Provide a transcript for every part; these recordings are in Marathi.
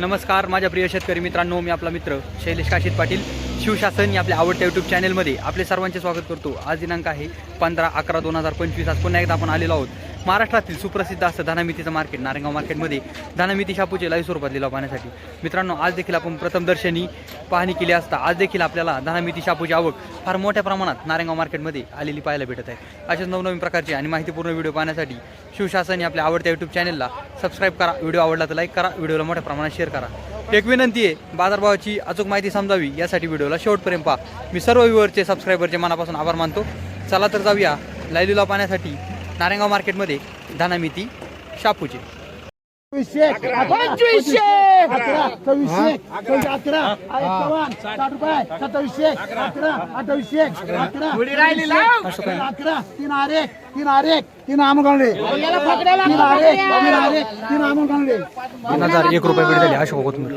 नमस्कार माझ्या प्रिय शेतकरी मित्रांनो मी आपला मित्र शैलेश काशीद पाटील. शिवशासन या आपल्या आवडत्या यूट्यूब चॅनलमध्ये आपले सर्वांचे स्वागत करतो. आज दिनांक आहे पंधरा अकरा दोन हजार पंचवीस. आज पुन्हा एकदा आपण आलेलो आहोत महाराष्ट्रातील सुप्रसिद्ध असं धनामितीचं मार्केट नारायणगाव मार्केटमध्ये धनामिती शापूचे लाईव्ह स्वरूपात लिलाव पाहण्यासाठी. मित्रांनो आज देखील आपण प्रथमदर्शनी पाहणी केली असता आज देखील आपल्याला धनामिती शापूची आवक फार मोठ्या प्रमाणात नारायणगाव मार्केटमध्ये आलेली पाहायला भेटत आहे. अशाच नवनवीन प्रकारचे आणि माहितीपूर्ण व्हिडिओ पाहण्यासाठी शिवशासन या आपल्या आवडत्या यूट्यूब चॅनलला सबस्क्राईब करा. व्हिडिओ आवडला तर लाईक करा. व्हिडिओला मोठ्या प्रमाणात शेअर करा. एक विनंती आहे बाजारभावाची अचूक माहिती समजावी यासाठी व्हिडिओला शेवटपर्यंत पहा. मी सर्व व्ह्यूवरचे सबस्क्रायबरचे मनापासून आभार मानतो. चला तर जाऊया लिलाव पाहण्यासाठी नारायणगाव मार्केटमध्ये धानामिती शापूचे! अकरा सव्वीसशे सव्वीस अकरा. एकावन्न साठ. रुपये सत्तावीसशे अकरा. अठ्ठावीसशे अकरा. थोडी राहिली लाव. अकरा तीन आरे तीन आरे तीन आम गणले. याला पकडायला तीन आरे तीन आरे तीन आम गणले. तीन हजार एक रुपये झाली अशोक कोथमीर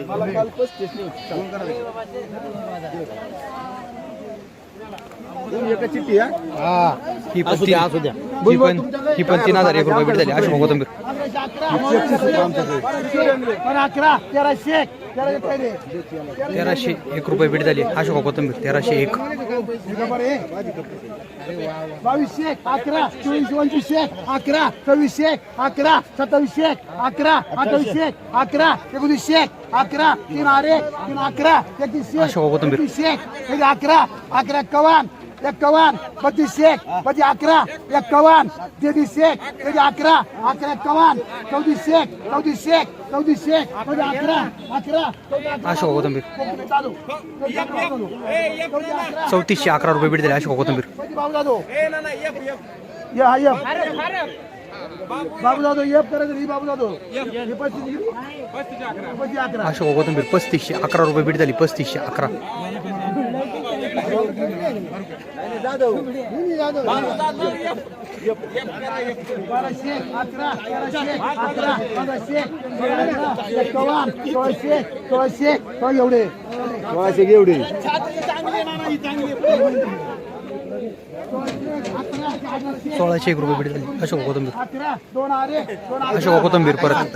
चिठ्ठी ही पण तीन ही पण ही पण तीन हजार एक रुपये भेट झाली अशोक कोथमीर अकरा तेराशे तेराशे पहिले तेराशे एक रुपये भेट झाली अशोक कोथमीर तेराशे एक. बावीसशे अकरा चोवीस पंचवीसशे अकरा सव्वीसशे अकरा सत्तावीसशे अकरा अठ्ठावीसशे अकरा एकोणीसशे अकरा तीन आरे तीन अकरा एकतीसशे अशोक कोथिंबीर. एकतीसशे एक अकरा अकरा एक्कावन्न एक्कावन्न बत्तीसशे बत्तीस अकरा एक्कावन्न तेहतीसशे एक अकरा अकरा एक्कावन्न चौतीसशे चौतीसशे चौतीसशे म्हणजे अकरा अकरा अशोक कोथमीर चालू चौतीस अकरा चौतीसशे अकरा. रुपये भेट झाली अशोक कोथमीर किती बाबू जाधव. ये ये. बाबू जाधव ये करायचं ही बाबू जाधव. पस्तीस अकरा. अशोक कोथमीर पस्तीसशे अकरा रुपये भेट झाली पस्तीसशे अकरा. जाधव जाधव बाराशे अकरा अकरा पंधराशे अकरा सोळाशे सोळाशे सोळा एवढे सोळाशे एवढे सोळाशे एक रुपये भेट झाली अशोक आरे अशोक कोथंबीर परत.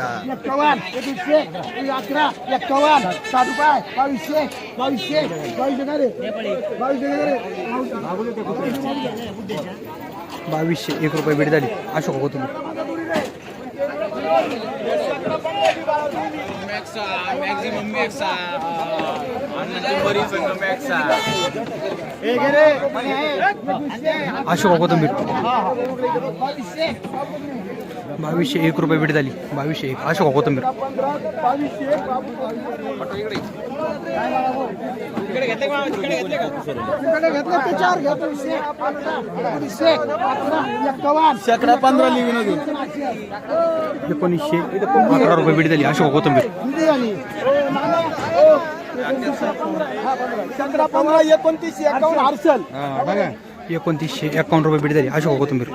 बावीसशे एक रुपये भेट झाली. अशोक कोथमीर मॅक्झिमम मॅक्सा बरी संघ मॅक्सा अशोक कोथमीर बावीसशे बावीसशे एक रुपये भेट झाली. बावीसशे एक. अशोक अकरा एकोणीसशे अकरा रुपये भेट झाली. अशोक झाली शेकडा पंधरा एकोणतीस एकावन्न हर्षल. एकोणतीसशे एकावन्न रुपये भेट झाली. अशोक कोथमीर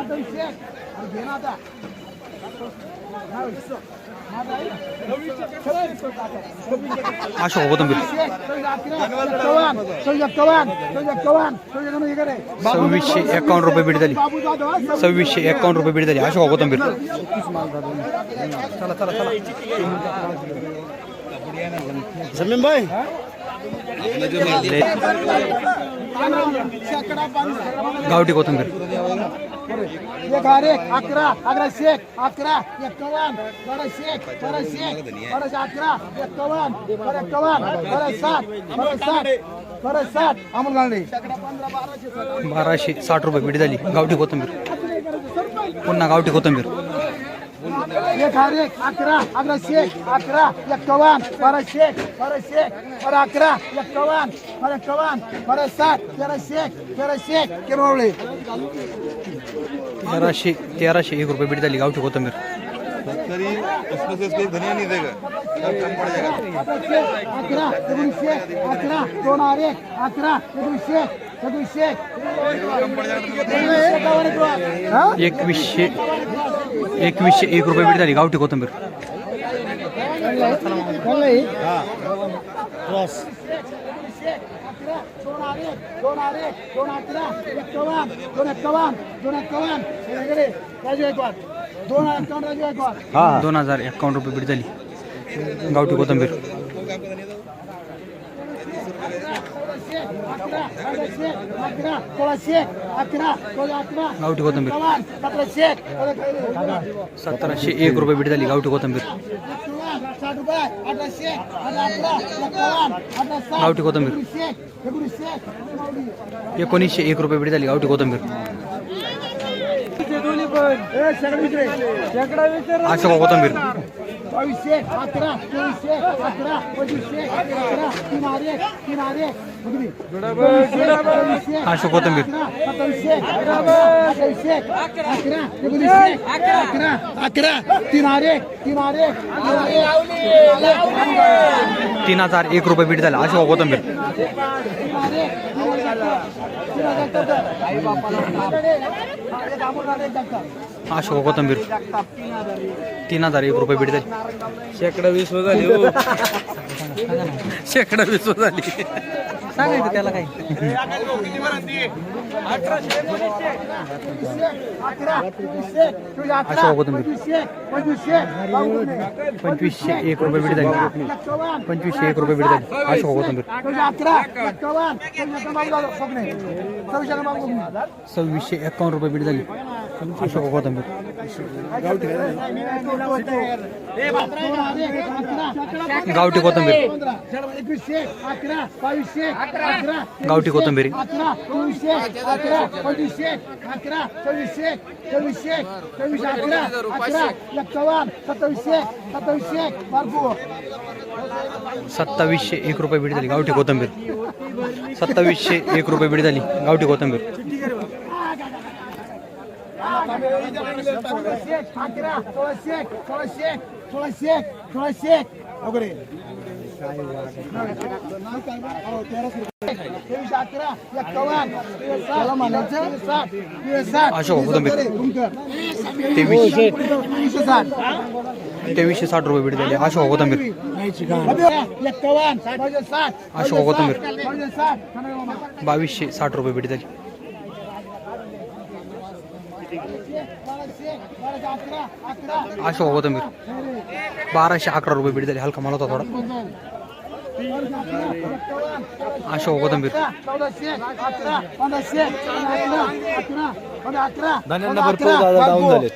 अशोक कोथमीर सव्वीसशे एकावन्न रुपये भेट झाली सव्वीसशे एकावन्न रुपये भेट झाली अशोक कोथमीर चला चला चला जमीन भाई गावठी कोथंबीर एक आरे अकरा अकरा शेख अकरा एक्कावन्न बारा शेख बारा शेख बाराशे अकरा एक्कावन्न बारा एक्कावन्न बारा सात बारा सात बारा सात अमोल गांडे बाराशे साठ रुपये भेट झाली गावठी कोथंबीर. पुन्हा गावठी कोथंबीर. एक आरे अकरा अकरा शेख अकरा एक्कावन्न बारा शेख बारा शेख बारा अकरा एक्कावन्न बारा एक्कावन्न बारा साठ तेरा शेख तेरा शेख किरवळे तेराशे तेराशे एक रुपये भेट झाली गावठी कोथंबीर तरी उसमें से इसको धनिया नहीं देगा सब कम पड़ जाएगा अकरा एकोणीसशे अकरा दोन आरे अकरा एकोणीसशे एकोणीसशे एकवीसशे एकवीसशे एक रुपये भेट झाली गावठी कोथंबीर. दोन हजार एकावन्न रुपये भेट झाली गावठी कोथंबीर अकरा अकराशे अकरा सोळाशे अकरा सोळा अकरा गावठी कोथिंबीर. सतराशे एक रुपये बीट झाली गावठी कोथंबीर. गावठी कोथिंबीर. एकोणीसशे एक रुपये बीट झाली गावठी कोथंबीर. ए, सगळं विचारे. अशोका कोथंबीर. बावीसशे अकरा चोवीसशे अकरा पंचवीसशे अकरा तीन आरे आरे कोथिंबीर. अकरा, सत्तावीसशे अठ्ठावीसशे अकरा एकोणीसशे अकरा. अकरा तीन आरे तीन आरे हजार एक रुपये बीट झाला. अशोका कोथंबीर. अशोका कोथंबीर. तीन हजार एक रुपये झाली शेकडा वीस झाली हो. शेकडा वीस झाली. सांगायचं त्याला काय? अशोक कोथिंबीर. पंचवीसशे एक रुपये बीट झाली पंचवीसशे एक रुपये बीट झाली अशोका कोथंबीर. सव्वीसशे एकावन्न रुपये बीट झाली. अशोका कोथंबीर. गावठी कोथंबीर. गावठी सत्तावीसशे सत्तावीसशे एक रुपये बीट झाली. गावठी कोथंबीर. सत्तावीसशे एक रुपये बीट झाली. गावठी कोथंबीर. तेवीसशे साठ अशोक तेवीसशे तेवीसशे साठ रुपये बीट झाली. अशोक कोथंबीर. अशोक कोथिंबीर. पाहिजे साठ. बावीसशे साठ रुपये अकरा अकरा अशोका कोथंबीर. बाराशे अकरा रुपये बीट झाली हलका मला होता थोडा. अशोका कोथंबीर. धान्यांना भरपूर दादा डाऊन झाले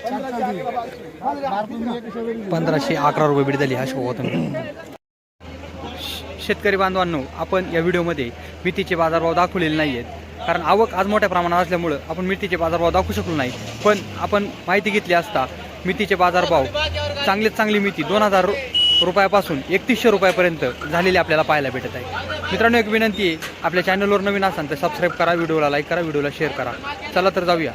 पंधराशे अकरा रुपये बीट झाली अशोका कोथंबीर. शेतकरी बांधवांनो आपण या व्हिडिओमध्ये मेथीचे बाजारभाव दाखवलेले नाही आहेत कारण आवक आज मोठ्या प्रमाणात असल्यामुळं आपण मेथीचे बाजारभाव दाखवू शकलो नाही. पण आपण माहिती घेतली असता मेथीचे बाजारभाव चांगलेच चांगली मेथी दोन हजार रुपयापासून एकतीसशे रुपयापर्यंत झालेली आपल्याला पाहायला भेटत आहे. मित्रांनो एक विनंती आहे आपल्या चॅनलवर नवीन असाल तर सबस्क्राईब करा व्हिडिओला लाईक करा व्हिडिओला शेअर करा. चला तर जाऊया.